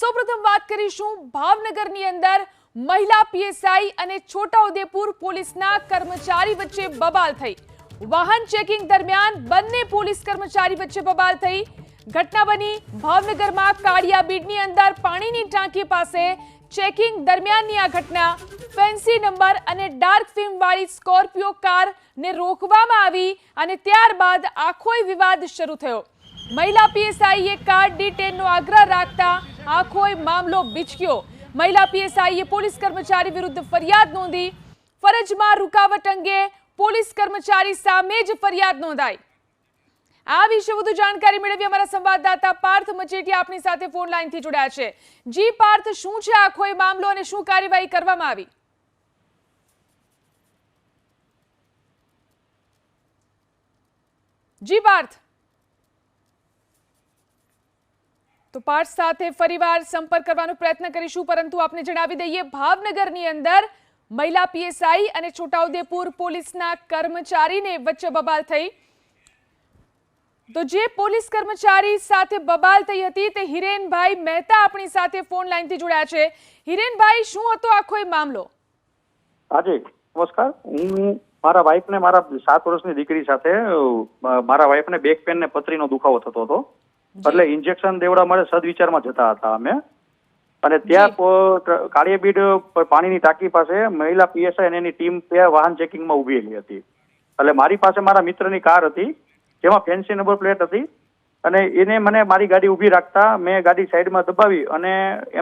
સૌપ્રથમ વાત કરીશું ભાવનગરની અંદર મહિલા પીએસઆઈ અને છોટાઉદેપુર પોલીસના કર્મચારી વચ્ચે બબાલ થઈ. વાહન ચેકિંગ દરમિયાન બંને પોલીસ કર્મચારી વચ્ચે બબાલ થઈ. ઘટના બની ભાવનગરમાં કાળિયા બીડની અંદર પાણીની ટાંકી પાસે. ચેકિંગ દરમિયાનની આ ઘટના ફેન્સી નંબર અને ડાર્ક ફિલ્મ વાળી સ્કોર્પિયો કાર ને રોકવામાં આવી અને ત્યારબાદ આખોય વિવાદ શરૂ થયો. મહિલા પીએસઆઈએ કાર ડિટેનનો આગ્રહ રાખતા આખોય મામલો બીચક્યો. મહિલા પીએસઆઈએ પોલીસ કર્મચારી વિરુદ્ધ ફરિયાદ નોંધી. ફરજમાં રૂકાવટ અંગે પોલીસ કર્મચારી સામે જ ફરિયાદ નોંધાઈ. આ વિશે વધુ જાણકારી મેળવી અમારા સંવાદદાતા પાર્થ મચેટિયા આપણી સાથે ફોન લાઈનથી જોડાયા છે. જી પાર્થ, શું છે આખો, એ મામલો અને શું કાર્યવાહી કરવામાં આવી? જી પાર્થ. તો પાર્થ સાથે ફરીવાર સંપર્ક કરવાનો પ્રયત્ન કરીશું, પરંતુ આપને જણાવી દઈએ, ભાવનગરની અંદર મહિલા પીએસઆઈ અને છોટાઉદેપુર પોલીસના કર્મચારીને વચ્ચે બબાલ થઈ. તો જે પોલીસ કર્મચારી સાથે બબાલ થઈ હતી તે હિરેનભાઈ મહેતા આપણી સાથે ફોન લાઈનથી જોડાયા છે. હિરેનભાઈ, શું હતો આખો એ મામલો? હાજી, નમસ્કાર. હું મારા વાઈફ ને મારા સાત વર્ષની દીકરી સાથે મારા વાઈફ ને બેક પેન ને પથરીનો દુખાવો થતો હતો. એટલે ઇન્જેક્શન દેવડા મળે સદવિચારમાં જતા હતા અમે. અને ત્યાં કાળિયાબીડ પાણીની ટાંકી પાસે મહિલા પીએસઆઈ અને એની ટીમ ત્યાં વાહન ચેકિંગમાં ઉભેલી હતી. એટલે મારી પાસે મારા મિત્રની કાર હતી જેમાં ફેન્સી નંબર પ્લેટ હતી. અને એને મને મારી ગાડી ઊભી રાખતા મેં ગાડી સાઈડમાં દબાવી અને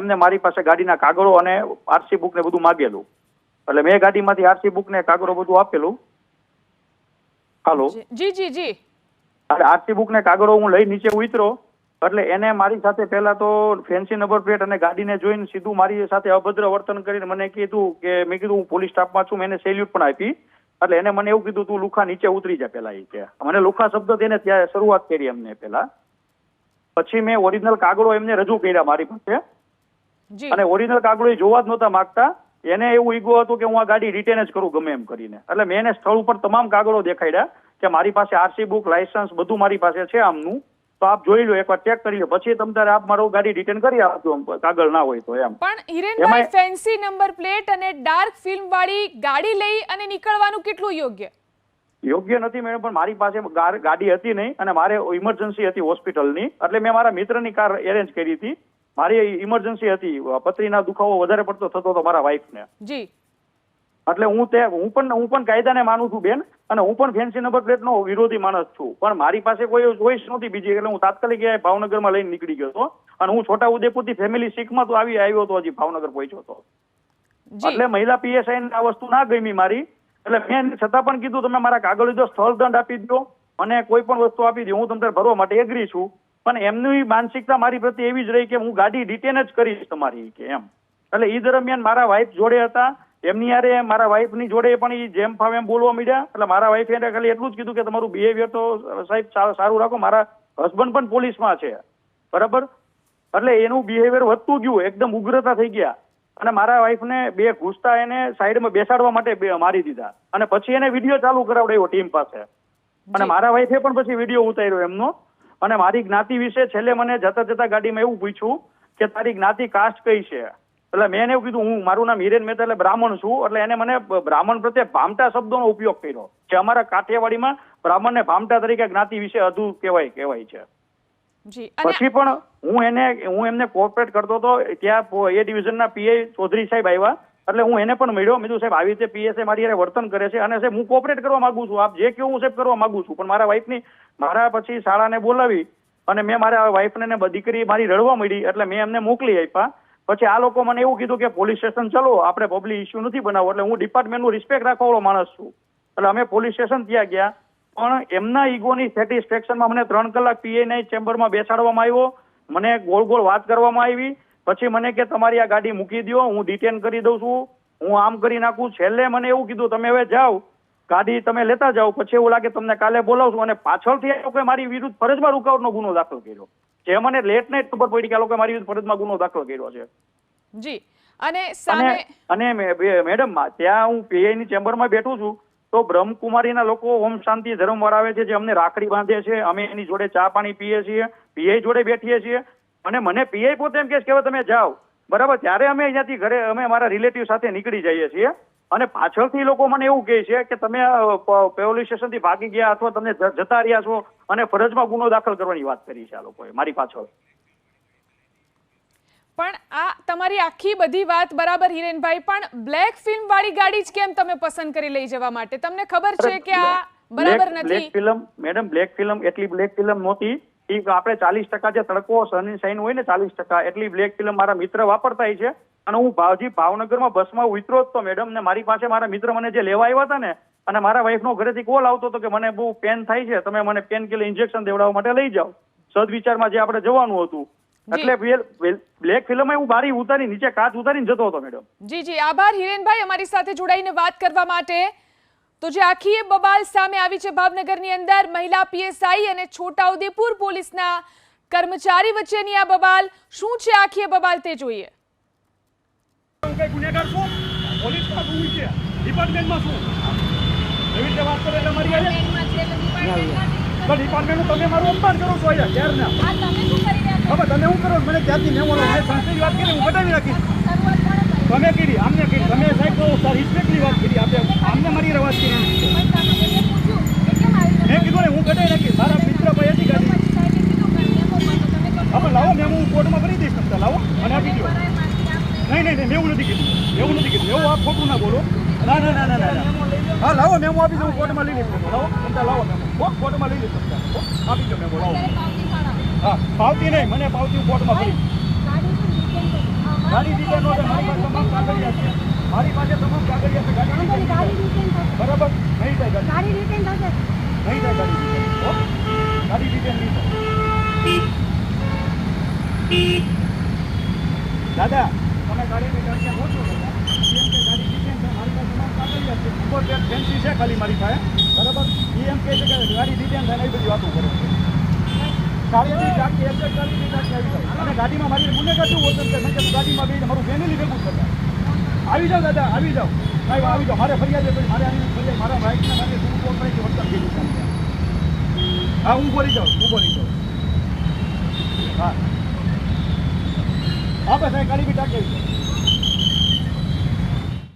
એમને મારી પાસે ગાડીના કાગળો અને આરસી બુક ને બધું માગેલું. એટલે મેં ગાડીમાંથી આરસી બુક ને કાગળો બધું આપેલું. હાલો. જી જી જી. આરસી બુક ને કાગળો હું લઈ નીચે ઉતરો એટલે એને મારી સાથે પહેલા તો ફેન્સી નંબર પ્લેટ અને ગાડીને જોઈને સીધું મારી સાથે અભદ્ર વર્તન કરીને મને કીધું કે મેં કીધું હું પોલીસ સ્ટાફમાં છું મેં એને સેલ્યુટ પણ આપી એટલે એને મને એવું કીધું તું લુખા નીચે ઉતરી જા પેલા એ કે. મને લુખા શબ્દ તેને ત્યાં શરૂઆત કરી એમને પેલા પછી મેં ઓરિજિનલ કાગળો એમને રજૂ કર્યા મારી પાસે. અને ઓરિજિનલ કાગળો એ જોવા જ નહોતા માંગતા. એને એવું ઈગો હતું કે હું આ ગાડી રિટેન જ કરું ગમે એમ કરીને. એટલે મેં એને સ્થળ ઉપર તમામ કાગળો દેખાડ્યા. કે મારી પાસે આરસી બુક લાયસન્સ બધું મારી પાસે છે આમનું તો આપ જોઈ લો એકવાર ચેક કરી લો. પછી તમ તારે આપ મારો ગાડી રિટર્ન કરી આપજો કાગળ ના હોય તો એમ. પણ હિરેનભાઈ ફેન્સી નંબર પ્લેટ અને ડાર્ક ફિલ્મ વાળી ગાડી લઈ અને નીકળવાનું કેટલું યોગ્ય? યોગ્ય નથી મેડમ પણ મારી પાસે ગાડી હતી નહીં અને મારે ઇમરજન્સી હતી હોસ્પિટલની એટલે મેં મારા મિત્રની કાર એરેન્જ કરી હતી. મારી ઇમરજન્સી હતી પથરીના દુખાવો વધારે પડતો થતો હતો મારા વાઈફને જી. એટલે હું તે હું પણ હું પણ કાયદાને માનું છું બેન અને હું પણ ફેન્સી નંબર પ્લેટનો વિરોધી માણસ છું. પણ મારી પાસે કોઈ ચોઈસ નહોતી બીજી એટલે હું તાત્કાલિક ભાવનગરમાં લઈને નીકળી ગયો હતો. અને હું છોટા ઉદેપુરથી ફેમિલી સિકમાં તો આવી આવ્યો હતો હજી ભાવનગર પહોંચ્યો હતો. એટલે મહિલા પીએસઆઈ ને આ વસ્તુ ના ગમી મારી. એટલે મેં છતાં પણ કીધું તમે મારા કાગળ લીધો સ્થળ દંડ આપી દો મને કોઈ પણ વસ્તુ આપી દો હું તમને ભરવા માટે એગ્રી છું. પણ એમની માનસિકતા મારી પ્રત્યે એવી જ રહી કે હું ગાડી રિટેન જ કરીશ તમારી કે એમ. એટલે એ દરમિયાન મારા વાઈફ જોડે હતા એમની યારે મારા વાઈફની જોડે પણ એ જેમ ફાવે એમ બોલવા માંડ્યા. એટલે મારા વાઈફે એને ખાલી એટલું જ કીધું કે તમારું બિહેવિયર તો સાહેબ સારું રાખો. મારા હસબન્ડ પણ પોલીસમાં છે. બરાબર? એટલે એનું બિહેવિયર વધતું ગયું. એકદમ ઉગ્રતા થઈ ગયા. અને મારા વાઈફને બે ઘૂસતા એને સાઈડમાં બેસાડવા માટે મારી દીધા. અને પછી એને વીડિયો ચાલુ કરાવડાવ્યો ટીમ પાસે. અને. મારા વાઈફે પણ પછી વીડિયો ઉતાર્યો એમનો. અને મારી જ્ઞાતિ વિશે છેલ્લે મને જતા જતા ગાડીમાં એવું પૂછ્યું કે તારી જ્ઞાતિ કાસ્ટ કઈ છે? એટલે મેં એને એવું કીધું હું મારું નામ હિરેન મહેતા એટલે બ્રાહ્મણ છું. એટલે એને મને બ્રાહ્મણ પ્રત્યે ભામટા શબ્દોનો ઉપયોગ કર્યો જે અમારા કાઠિયાવાડીમાં બ્રાહ્મણને ભામટા તરીકે જ્ઞાતિ વિશે અધુ કહેવાય કહેવાય છે. પછી પણ હું એને હું એમને કોઓપરેટ કરતો હતો ત્યાં એ ડિવિઝનના પીએ ચૌધરી સાહેબ આવ્યા એટલે હું એને પણ મળ્યો મેં સાહેબ આવી રીતે પીએસએ મારી યારે વર્તન કરે છે અને સાહેબ હું કોઓપરેટ કરવા માંગુ છું આપ જે કહો હું સાહેબ કરવા માંગુ છું પણ મારા વાઈફની મારા પછી શાળાને બોલાવી અને મેં મારા વાઈફને દીકરી મારી રડવા મળી એટલે મેં એમને મોકલી આપ્યા પછી આ લોકો મને એવું કીધું કે પોલીસ સ્ટેશન ચલો, આપણે પબ્લિક ઇસ્યુ નથી બનાવવો, એટલે હું ડિપાર્ટમેન્ટનું રિસ્પેક્ટ રાખવાળો માણસ છું. એટલે અમે પોલીસ સ્ટેશન ત્યાં ગયા, પણ એમના ઈગોની સેટિસ્ફેક્શનમાં મને ત્રણ કલાક પીએનઆઈ ચેમ્બરમાં બેસાડવામાં આવ્યો, મને ગોળ ગોળ વાત કરવામાં આવી, પછી મને કે તમારી આ ગાડી મૂકી દો હું ડિટેન કરી દઉં છું, હું આમ કરી નાખું. છેલ્લે મને એવું કીધું, તમે હવે જાઓ, ગાડી તમે લેતા જાઓ, પછી એવું લાગે તમને કાલે બોલાવશું. અને પાછળથી એ લોકોએ મારી વિરુદ્ધ ફરજમાં રૂકાવટનો ગુનો દાખલ કર્યો. જે મને લેટ નાઇટ ખબર પડી કે આ લોકોએ મારી ફરજમાં ગુનો દાખલ કર્યો છે. જી. અને સામે અને મેડમ ત્યાં હું પીઆઈ ની ચેમ્બરમાં બેઠું છું તો બ્રહ્મકુમારીના લોકો ઓમ શાંતિ ધર્મ આવે છે જે અમને રાખડી બાંધે છે અમે એની જોડે ચા પાણી પીએ છીએ પીઆઈ જોડે બેઠીએ છીએ અને મને પીઆઈ પોતે એમ કે તમે જાઓ. બરાબર? ત્યારે અમે અહીંયાથી ઘરે અમે અમારા રિલેટિવ સાથે નીકળી જઈએ છીએ. અને પાછળથી લોકો મને એવું કહે છે કે તમે અ, સ્ટેશનથી સ્ટેશનથી ભાગી ગયા અથવા તમે જતા રહ્યા છો અને ફરજમાં ગુનો દાખલ કરવાની વાત કરી છે આ લોકોએ મારી પાછળ. પણ આ તમારી આખી બધી વાત બરાબર હિરેનભાઈ પણ બ્લેક ફિલ્મ વાળી ગાડી જ કેમ તમે પસંદ કરી લઈ જવા માટે? તમને ખબર છે કે આ બરાબર બ્લેક નથી? ફિલ્મ મેડમ બ્લેક ફિલ્મ એટલી બ્લેક ફિલ્મ નહોતી. આપણે ચાલીસ ટકા જે તડકો સનશાઇન હોય ને ચાલીસ ટકા એટલી બ્લેક ફિલ્મ મારા મિત્ર વાપરતા છે. અને હું ભાવજી ભાવનગરમાં બસમાં ઉતરો જ તો મેડમ ને મારી પાસે મારા મિત્ર મને જે લેવા આવ્યા હતા ને અને મારા વાઈફનો ઘરેથી કોલ આવતો હતો કે મને બહુ પેન થાય છે તમે મને પેન કિલર ઇન્જેક્શન દેવડાવવા માટે લઈ જાઓ. સદવિચારમાં જે આપણે જવાનું હતું એટલે બ્લેક ફિલ્મ હું બારી ઉતારી નીચે કાચ ઉતારીને જતો હતો મેડમ જી જી. આભાર હિરેનભાઈ અમારી સાથે જોડાઈને વાત કરવા માટે. તો જે આખી એ બબાલ સામે આવી છે ભાવનગરની અંદર મહિલા પીએસઆઈ અને છોટાઉદેપુર પોલીસના કર્મચારી વચ્ચેની આ બબાલ શું છે આખી એ બબાલ તે જોઈએ? ગુનેગાર છું? પોલીસમાં શું છે? ડિપાર્ટમેન્ટમાં શું? એવી રીતે વાત કરે એટલે મારી આજે પણ ડિપાર્ટમેન્ટનું તમે મારું અપમાન કરો છો અહીંયા ક્યારના હવે તમે શું કરો મને ત્યાંથી મેં બોલો મેં સંસ્થાની વાત કરી હું કટાવી રાખીશ. તમે કીધી આમને કીધી તમે સાહેબ બહુ સર રિસ્પેક્ટની વાત કરી આપણે આમને મારી રવાજ કરી મેં કીધું ને હું કટાવી રાખીશ મારા મિત્ર ભાઈ હતી ગાડી હવે લાવો મેં હું કોર્ટમાં ભરી દઈશ તમને લાવો અને આપી દો નહીં નહીં નહીં એવું નથી કીધું એવું નથી કીધું એવું આપ ખોટું ના બોલો ના ના ના ના ના ના. હા લાવો મેમો આપી દઉં કોર્ટમાં લઈ લઈશ. લાવો તમતા લાવો મેમો. કોર્ટમાં લઈ લઈશ તમતા. હો, આપી દો મેમો લાવો. હા પાવતી નહીં મને પાવતી કોર્ટમાં ભરી. ગાડી દીધે નો મારી પાસે તમામ કાગળિયા છે. મારી પાસે તમામ કાગળિયા છે ગાડી. બરાબર? નહીં થાય ગાડી. નહીં થાય ગાડી. હો? ગાડી return નહીં થાય. દાદા તમે ગાડીની જગ્યા ઓછો દાદા એમ કે ગાડી ડિટેન છે મારી પાસે તમામ કાગળિયા છે ફેન્સી છે ખાલી મારી પાસે. બરાબર? એ એમ કહે છે કે ગાડી ડિટેન થાય એ બધી વાતો કરે છે. ગાડીની ટાંકી એક્ઝેક્ટ ટાંકી આવી અને ગાડીમાં મારી ગુનેગાર શું હોતું કે મેં કીધું ગાડીમાં બેસીને મારું ફેમિલી ભેગું થતા આવી જાઓ દાદા, આવી જાઓ. સાહેબ આવી જાઓ મારે ફરિયાદ છે મારે આવી ફરિયાદ, મારા બાઇકને મારે શું કોણ નહીં વર્તન થઈ હા, હું બોલી જાઉં, હું બોલી જાઉં. હા. હા, બસ સાહેબ ગાડી બી ટાંકી